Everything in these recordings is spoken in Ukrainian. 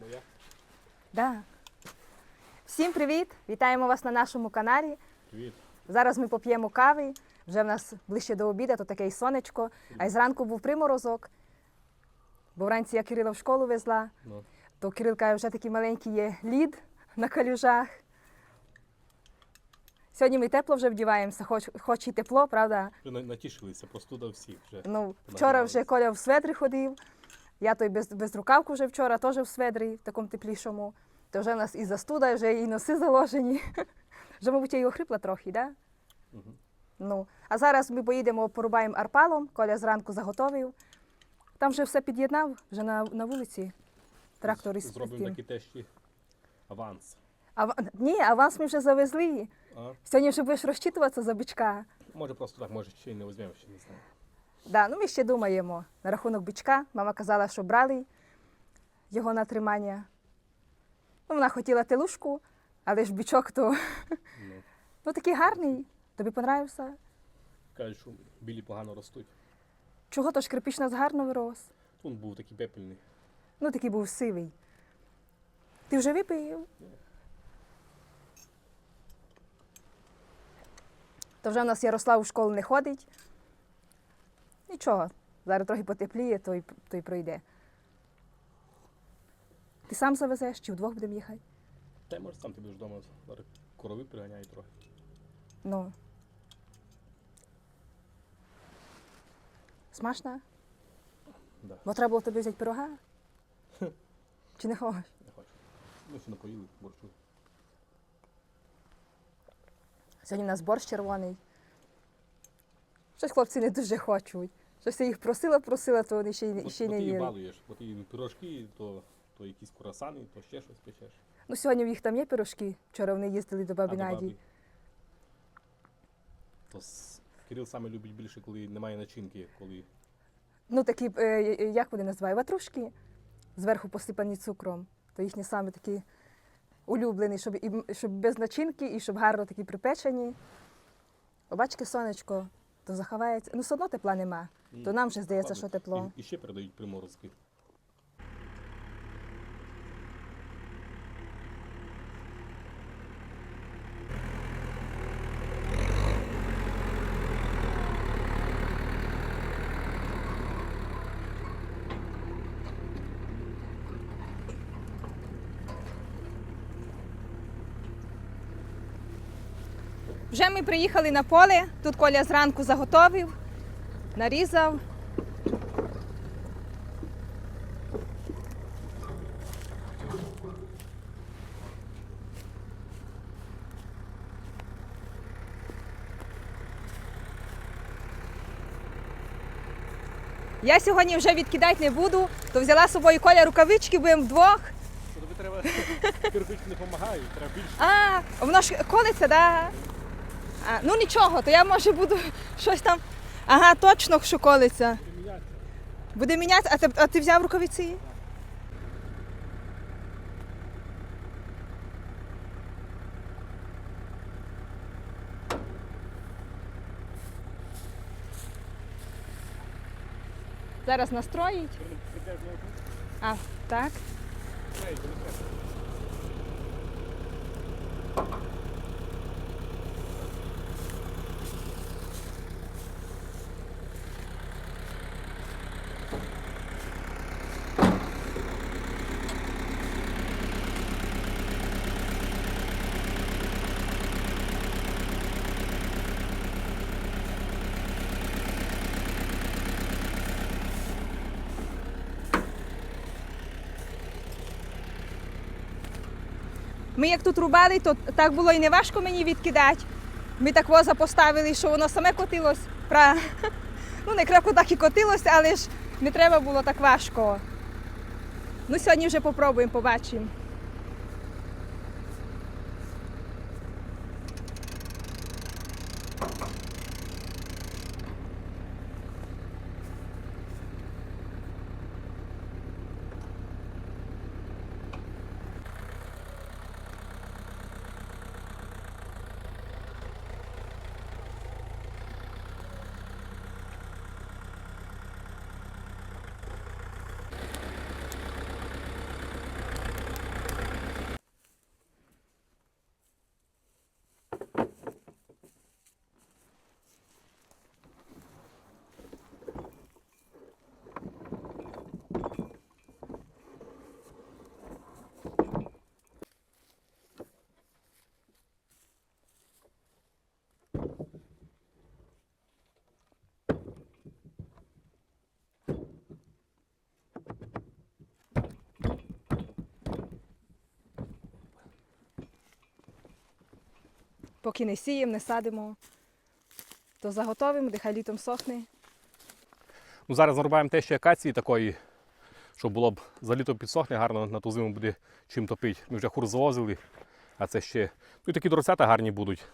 моя. Да. Всім привіт! Вітаємо вас на нашому каналі. Привіт. Зараз ми поп'ємо кави. Вже в нас ближче до обіду, то таке і сонечко. А й зранку був приморозок. Бо вранці я Кирила в школу везла, Ну, то Кирил каже, вже такий маленький є лід на калюжах. Сьогодні ми тепло вже вдіваємося, хоч, хоч і тепло, правда? вже натішилися, простуда всіх вже. Ну, вчора вже Коля в сведрі ходив. Я той без, без рукавку вже вчора теж в сведрі, в такому теплішому. То вже в нас і застуда, вже і носи заложені. Вже, мабуть, я й охрипла трохи, так? Да? Ну, а зараз ми поїдемо, порубаємо арпалом. Коля зранку заготовив. Там вже все під'єднав, вже на, на вулиці. Трактор із Зробимо такий теж аванс. Ава... Ні, аванс ми вже завезли. А? Сьогодні вже будеш розчитуватися за бичка. Може просто так, може ще й не візьмемо, ще не знаю. Да, ну ми ще думаємо на рахунок бичка. Мама казала, що брали його на тримання. Ну, вона хотіла телушку, але ж бичок то Ну, ну, такий гарний. Тобі понравився? кажуть, що білі погано ростуть. Чого то ж кирпич нас гарно вирос? Тут був такий пепельний. Ну, такий був сивий. Ти вже випив? То вже в нас Ярослав у школу не ходить. Нічого, зараз трохи потепліє, то й, то й пройде. Ти сам завезеш чи вдвох будемо їхати? Та й може сам ти будеш вдома, зараз корови приганяють трохи. Ну. Смачна? Да, Бо треба було тобі взяти пирога? Чи не хочеш? не хочу. Ми ще напоїли борщу. Сьогодні у нас борщ червоний. Щось хлопці не дуже хочуть. Щось я їх просила, просила, то вони ще й, ще й не ти їли. балуєш, бо ти їм пирожки, то, то якісь курасани, то ще щось печеш. Ну, сьогодні в їх там є пирожки. Вчора вони їздили до А бабі до Наді. баби? То с- Кирил саме любить більше, коли немає начинки, коли Ну, такі, е, як вони називають, ватрушки, зверху посипані цукром. То їхні саме такі улюблені, щоб, і, м- щоб без начинки і щоб гарно такі припечені. Побачки сонечко, то заховається. Ну, все одно тепла нема. То нам вже здається, ладно, що тепло. І, і ще передають приморозки. Ми приїхали на поле. Тут Коля зранку заготовив, нарізав. Я сьогодні вже відкидати не буду, то взяла з собою Коля рукавички, будемо вдвох. Тобі треба кирпич не допомагає, треба більше. А, воно ж колиться, да? А, ну нічого, то я може буду щось там. Ага, точно, що колиться. Буде мінятися. А ти, а ти взяв рукавиці? Зараз настроїть. А, так. Ми як тут рубали, то так було і не важко мені відкидати. Ми так воза поставили, що воно саме котилось. Пра... Ну, не крепко так і котилося, але ж не треба було так важко. Ну, сьогодні вже попробуємо, побачимо. Поки не сіємо, не садимо, то заготовимо, де хай літом сохне. Ну, зараз нарубаємо те ще акації такої, щоб було б за літо підсохне, гарно на ту зиму буде чим топити. Ми вже хур завозили, а це ще. Ну і такі дороцята гарні будуть.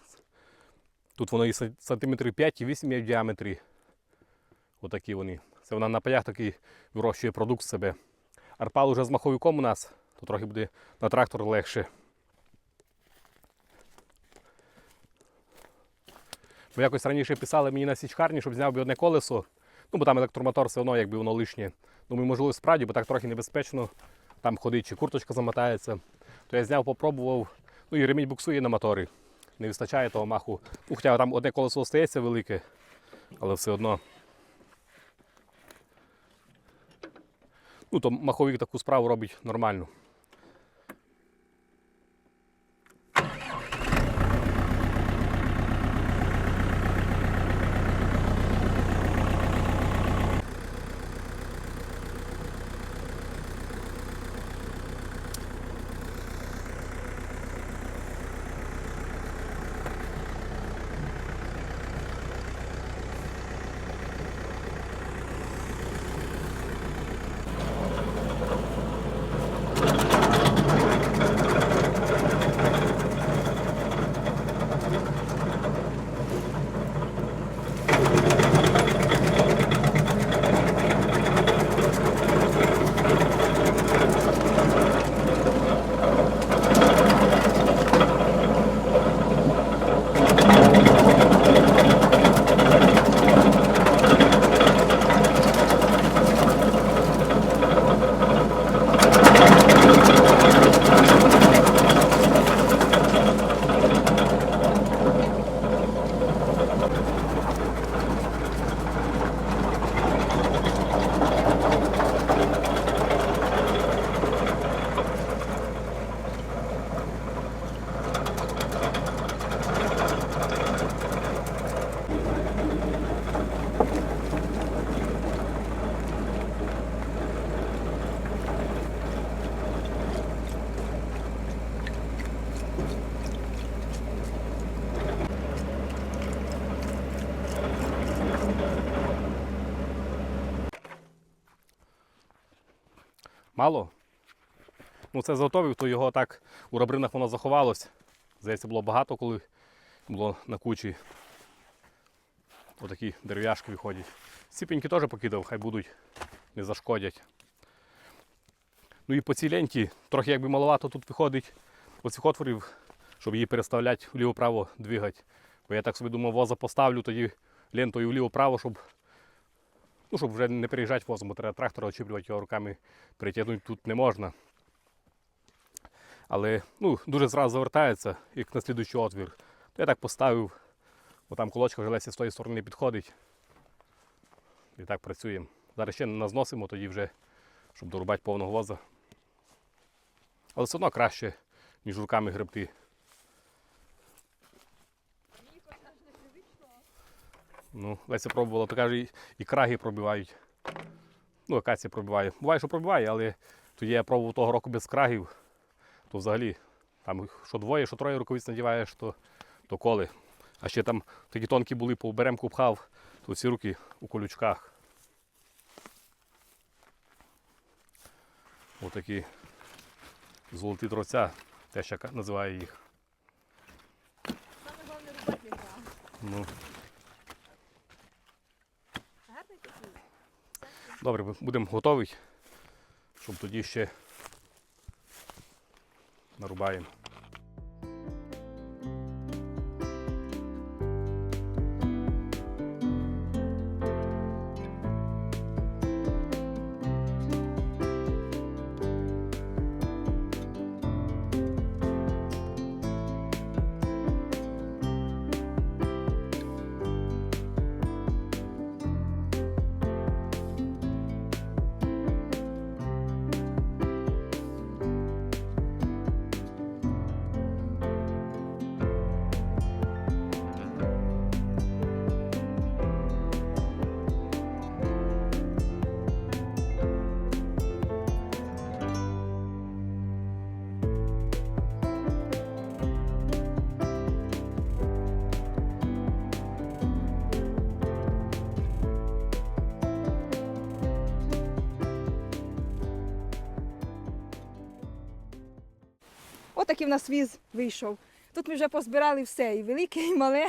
Тут воно і са- сантиметрів 5 і 8 є в діаметрі. Отакі вони. Це вона на паях такий вирощує продукт себе. Арпал уже з маховиком у нас, то трохи буде на трактор легше. Бо якось раніше писали мені на січкарні, щоб зняв би одне колесо. Ну, бо там електромотор все одно, якби воно лишнє. Думаю, можливо, справді, бо так трохи небезпечно там ходить, чи курточка замотається. То я зняв, попробував. Ну і ремінь буксує на моторі. Не вистачає того маху. Ну, хоча там одне колесо остається велике, але все одно. Ну, то маховик таку справу робить нормально. Мало? Ну це заготовив, то його так у рабринах воно заховалось. Здається, було багато, коли було на кучі. Отакі дерев'яшки виходять. Сіпеньки теж покидав, хай будуть, не зашкодять. Ну і по цій ленті трохи якби маловато тут виходить оцих отворів, щоб її переставляти вліво-право двигати. Бо я так собі думав, воза поставлю тоді лентою вліво-право, щоб Ну, щоб вже не переїжджати возом, бо треба трактора очіплювати його руками перетягнути тут не можна. Але ну, дуже зразу завертається, як на слідуючий отвір. То я так поставив, бо там колочка вже з тої сторони підходить. І так працюємо. Зараз ще назносимо тоді вже, щоб дорубати повного воза. Але все одно краще, ніж руками гребти. Ну, Леся пробувала, то каже, і- краги пробивають. Ну, акація пробиває. Буває, що пробиває, але тоді я пробував того року без крагів, то взагалі там що двоє, що троє рукавиць надіваєш, то, то коли. А ще там такі тонкі були, по беремку пхав, то ці руки у колючках. Отакі золоті дроця, те ще називає їх. Саме головне рубати. Ну, Гарний такий. Добре, будемо готові, щоб тоді ще нарубаємо. Отакий в нас віз вийшов. Тут ми вже позбирали все, і велике, і мале.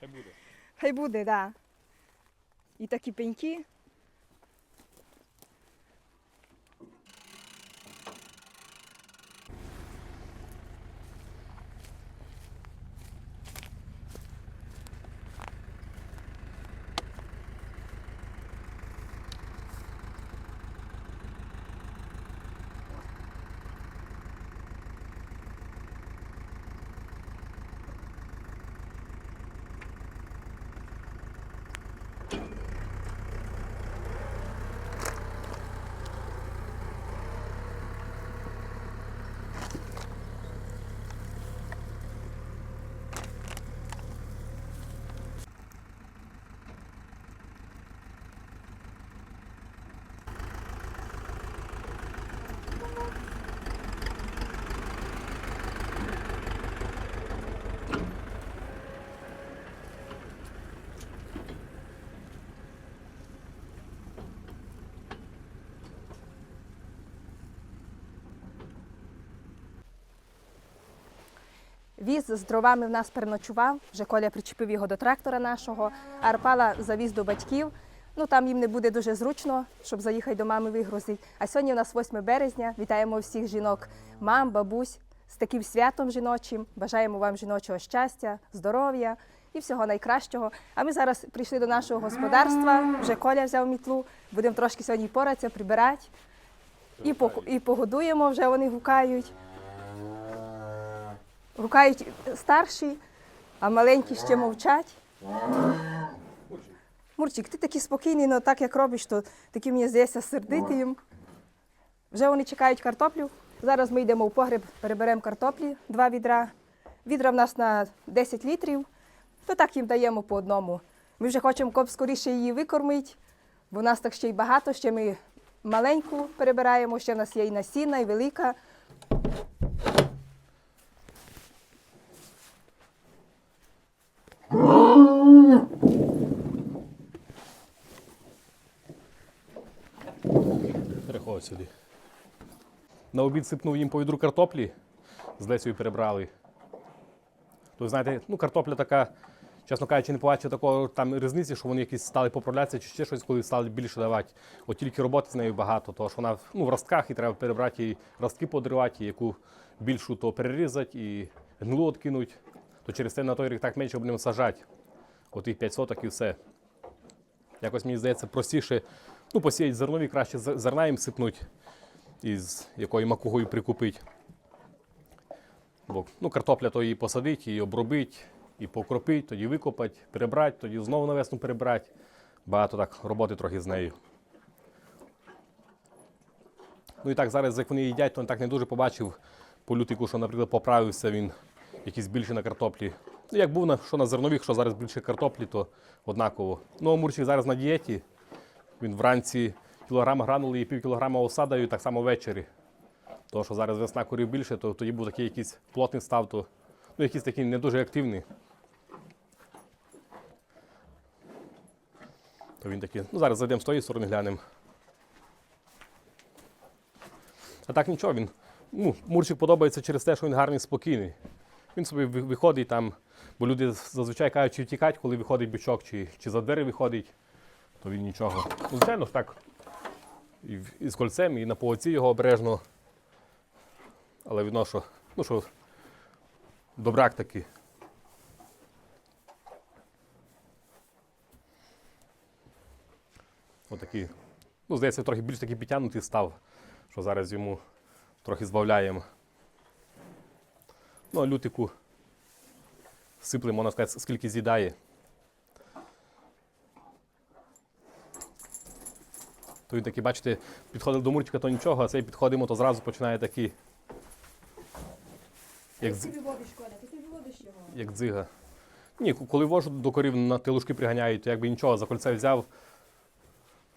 Хай буде. Хай буде, так. Да. І такі пеньки. Віз з дровами в нас переночував. Вже Коля причепив його до трактора нашого, Арпала завіз до батьків. Ну там їм не буде дуже зручно, щоб заїхати до мами вигрузити. А сьогодні у нас 8 березня. Вітаємо всіх жінок, мам, бабусь з таким святом жіночим. Бажаємо вам жіночого щастя, здоров'я і всього найкращого. А ми зараз прийшли до нашого господарства. Вже Коля взяв мітлу. Будемо трошки сьогодні поратися, прибирати. І погодуємо, вже вони гукають. Гукають старші, а маленькі ще мовчать. Мурчик, ти такий спокійний, але так як робиш, то такий мені здається сердитий їм. Вже вони чекають картоплю. Зараз ми йдемо в погреб, переберемо картоплі, два відра. Відра в нас на 10 літрів, то так їм даємо по одному. Ми вже хочемо коп скоріше її викормити, бо нас так ще й багато, ще ми маленьку перебираємо, ще в нас є і насінна, і велика. Переходь сюди. На обід сипнув їм по відру картоплі, з Лесею перебрали. То знаєте, ну картопля така, чесно кажучи, не побачив такого там різниці, що вони якісь стали поправлятися чи ще щось, коли стали більше давати. От тільки роботи з нею багато, тому що вона ну, в ростках і треба перебрати їй ростки подривати, і яку більшу то перерізати і гнилу відкинуть. То через це на той рік так менше будемо сажати. От їх 5 соток і все. Якось мені здається простіше ну, посіяти зернові, краще зерна їм сипнуть із якою макугою прикупить. Бо ну, картопля то її посадить, її обробить, і покропить, тоді викопать, перебрати, тоді знову на весну перебрати. Багато так роботи трохи з нею. Ну і так, зараз, як вони їдять, то він так не дуже побачив по що, наприклад, поправився він якийсь більше на картоплі. Ну, як був на, що на зернових, що зараз більше картоплі, то однаково. Ну, а Мурчик зараз на дієті. Він вранці кілограм гранули і пів кілограма осада, і так само ввечері. Тому що зараз весна курів більше, то тоді був такий якийсь плотний став, то ну, якийсь такий не дуже активний. То він такий, ну зараз зайдемо з тої сторони, глянемо. А так нічого, він. Ну, Мурчик подобається через те, що він гарний, спокійний. Він собі виходить там, бо люди зазвичай кажуть, чи втікать, коли виходить бичок, чи, чи за двері виходить, то він нічого. Ну, звичайно ж так. І, і з кольцем, і на повоці його обережно. Але видно, що, ну, що добряк такий. Отакий. Ну, здається, трохи більш такий підтягнутий став, що зараз йому трохи збавляємо. Ну, а лютику сиплемо, можна сказати, скільки з'їдає. То він такий, бачите, підходив до мурчика, то нічого, а цей підходимо, то зразу починає такий. Як, дз- виводиш, Коля, ти виводиш його. як дзига. Ні, коли вожу до корів на тилушки приганяють, то якби нічого, за кольце взяв,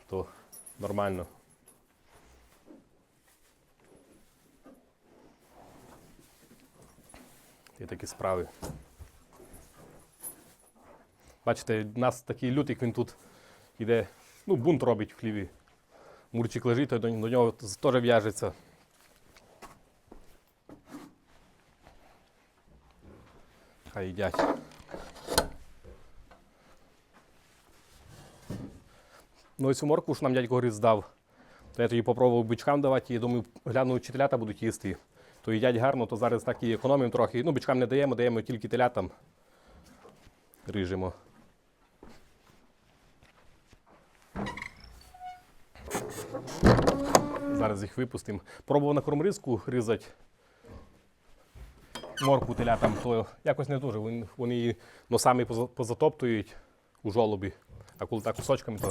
то нормально. Є такі справи. Бачите, у нас такий лютик, він тут іде, ну, бунт робить в хліві. Мурчик лежить, то до, нього теж в'яжеться. Хай їдять. Ну і цю моркву, що нам дядько Гриць здав, то я тоді попробував бичкам давати, і думаю, гляну, чи телята будуть їсти. То їдять гарно, то зараз так і економимо трохи. Ну, бичкам не даємо, даємо тільки телятам. Ріжемо. Зараз їх випустимо. Пробував на кормризку різати моркву телятам, то якось не дуже. Вони її носами позатоптують у жолобі, а коли так кусочками, то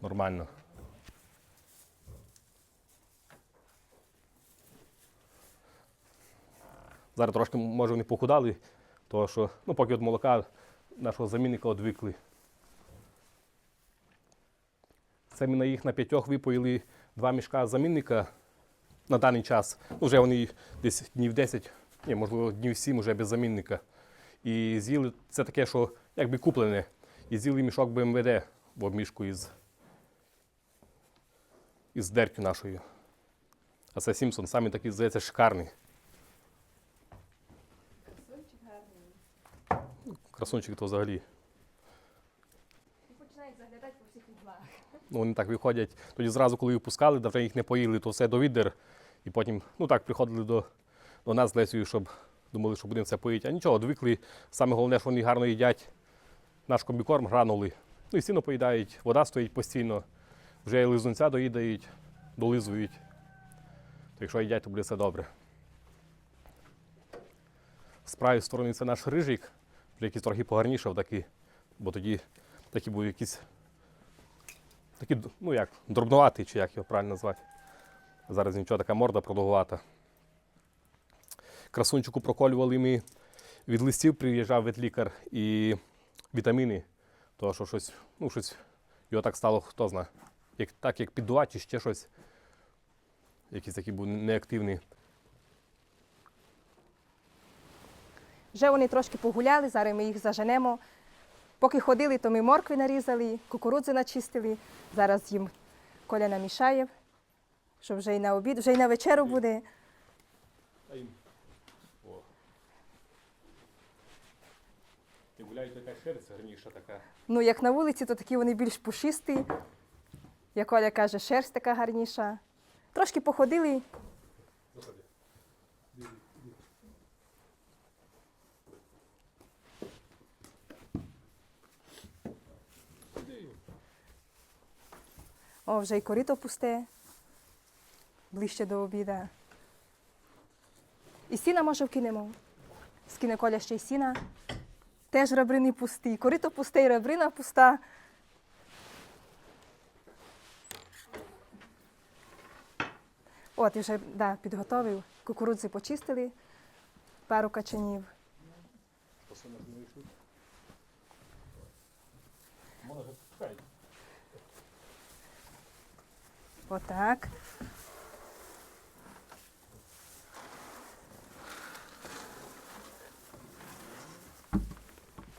нормально. Зараз трошки, може, вони похудали, тому що ну, поки від молока нашого замінника одвикли. Це ми на їх на п'ятьох випоїли два мішка замінника на даний час. Ну, вже вони десь днів 10, ні, можливо, днів 7 вже без замінника. І з'їли це таке, що якби куплене. І з'їли мішок БМВД в обмішку із, із деркю нашою. А це Сімпсон, самі такий, здається, шикарний. Красунчик то взагалі. Починають заглядати по всіх углах. Ну, вони так виходять. Тоді зразу, коли випускали, вже їх не поїли, то все до відер. І потім, ну так, приходили до, до нас з Лесею, щоб думали, що будемо це поїти. А нічого, двикли. Саме головне, що вони гарно їдять наш комбікорм, гранули. Ну і сіно поїдають, вода стоїть постійно. Вже і лизунця доїдають, долизують. То якщо їдять, то буде все добре. З правої сторони це наш рижик, якийсь трохи погарнішав такий, бо тоді такі були якісь Такий, ну як, дробнуватий, чи як його правильно назвати. Зараз нічого, така морда продовгувата. Красунчику проколювали ми від листів, приїжджав ветлікар і вітаміни. То що щось, ну щось, його так стало, хто знає. Як, так як піддувати, чи ще щось. Якийсь такий був неактивний. Вже вони трошки погуляли, зараз ми їх заженемо. Поки ходили, то ми моркви нарізали, кукурудзи начистили. Зараз їм Коля намішає, щоб вже і на обід, вже і на вечеру буде. І гуляють така шерсть гарніша така. Ну, як на вулиці, то такі вони більш пушисті. Як Коля каже, шерсть така гарніша. Трошки походили, о, вже й корито пусте, ближче до обіда. І сіна, може, вкинемо. Скине Коля ще й сіна. Теж ребрини пусті. Корито пусте і ребрина пуста. От, і вже да, підготовив. Кукурудзи почистили, пару качанів. Може, Отак.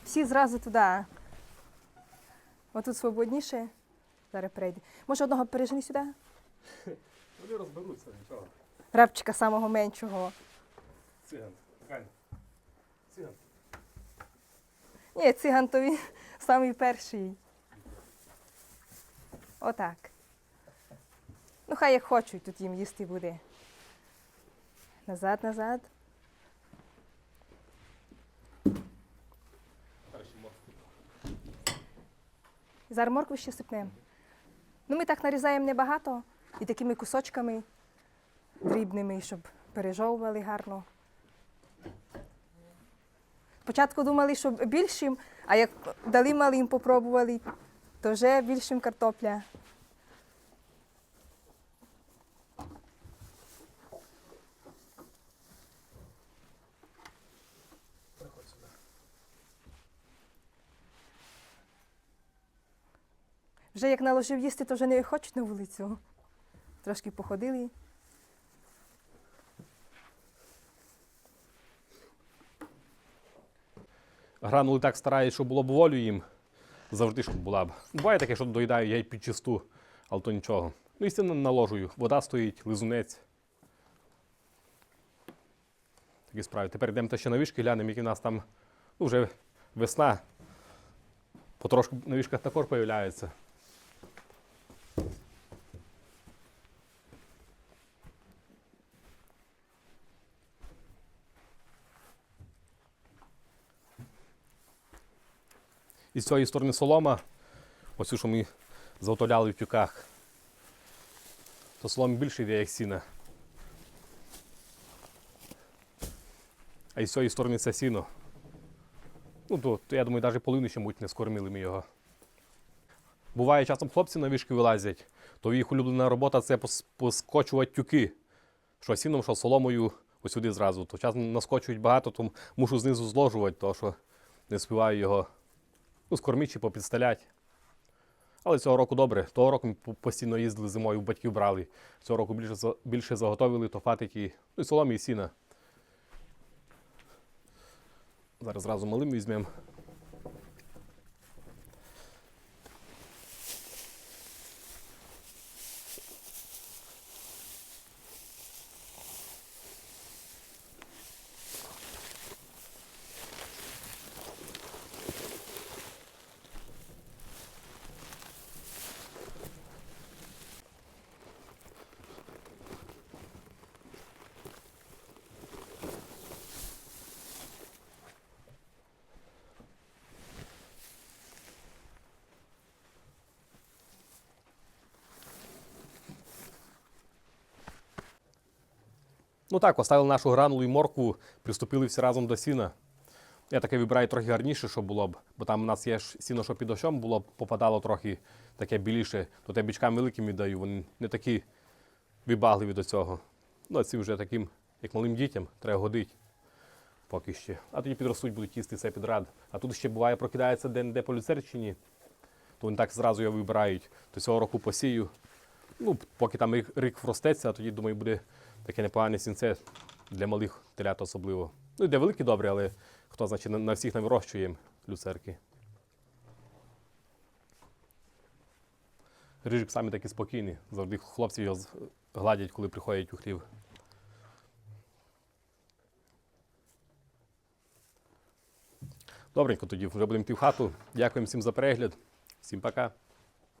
Всі зразу туди. Отут свободніше. Зараз прийде. Може, одного пережени сюди? Вони розберуться, нічого. Репчика самого меншого. Циган. Кань. Циган. Ні, циган то він самий перший. Отак. Ну, хай як хочуть, тут їм їсти буде. Назад, назад. Зараз моркву ще сипнемо. Ну, ми так нарізаємо небагато і такими кусочками дрібними, щоб пережовували гарно. Спочатку думали, що більшим, а як дали малим попробували, то вже більшим картопля. Вже як наложив їсти, то вже не хочуть на вулицю. Трошки походили. Гранули так стараюсь, щоб було б волю їм. Завжди щоб була б. Буває таке, що доїдаю, я й під чисту, але то нічого. Ну і стіну наложую. Вода стоїть, лизунець. Такі справи. Тепер йдемо ще на вишки, глянемо, які в нас там Ну, вже весна. Потрошку на вішках також появляється. І з цієї сторони солома, ось що ми заготовляли в тюках, то соломи більше йде, як сіна. А із цієї сторони це сіно. Ну, то, то я думаю, навіть половину ще не скормили ми його. Буває, часом хлопці на вішки вилазять, то їх улюблена робота це поскочувати тюки. Що сіном, що соломою ось сюди зразу. То часом наскочують багато, то мушу знизу зложувати, тому що не співаю його ну, скормити чи попідстелять. Але цього року добре. Того року ми постійно їздили зимою, батьків брали. Цього року більше, більше заготовили, то фатики, ну і соломі, і сіна. Зараз зразу малим візьмемо. Ну так, поставили нашу гранулу і моркву, приступили всі разом до сіна. Я таке вибираю трохи гарніше, щоб було б, бо там у нас є ж сіно, що під дощом було, б, попадало трохи таке біліше, то те бічкам великим віддаю, вони не такі вибагливі до цього. Ну, а ці вже таким, як малим дітям, треба годити поки ще. А тоді підростуть, будуть їсти це підряд. А тут ще буває, прокидається де-не по люцерчині, то вони так зразу його вибирають. То цього року посію. Ну, поки там рік вростеться, а тоді, думаю, буде таке непогане сінце для малих телят особливо. Ну і для великих добре, але хто значить на, всіх не вирощує люцерки. Рижик самі такі спокійні. Завжди хлопці його гладять, коли приходять у хлів. Добренько тоді, вже будемо йти в хату. Дякуємо всім за перегляд. Всім пока.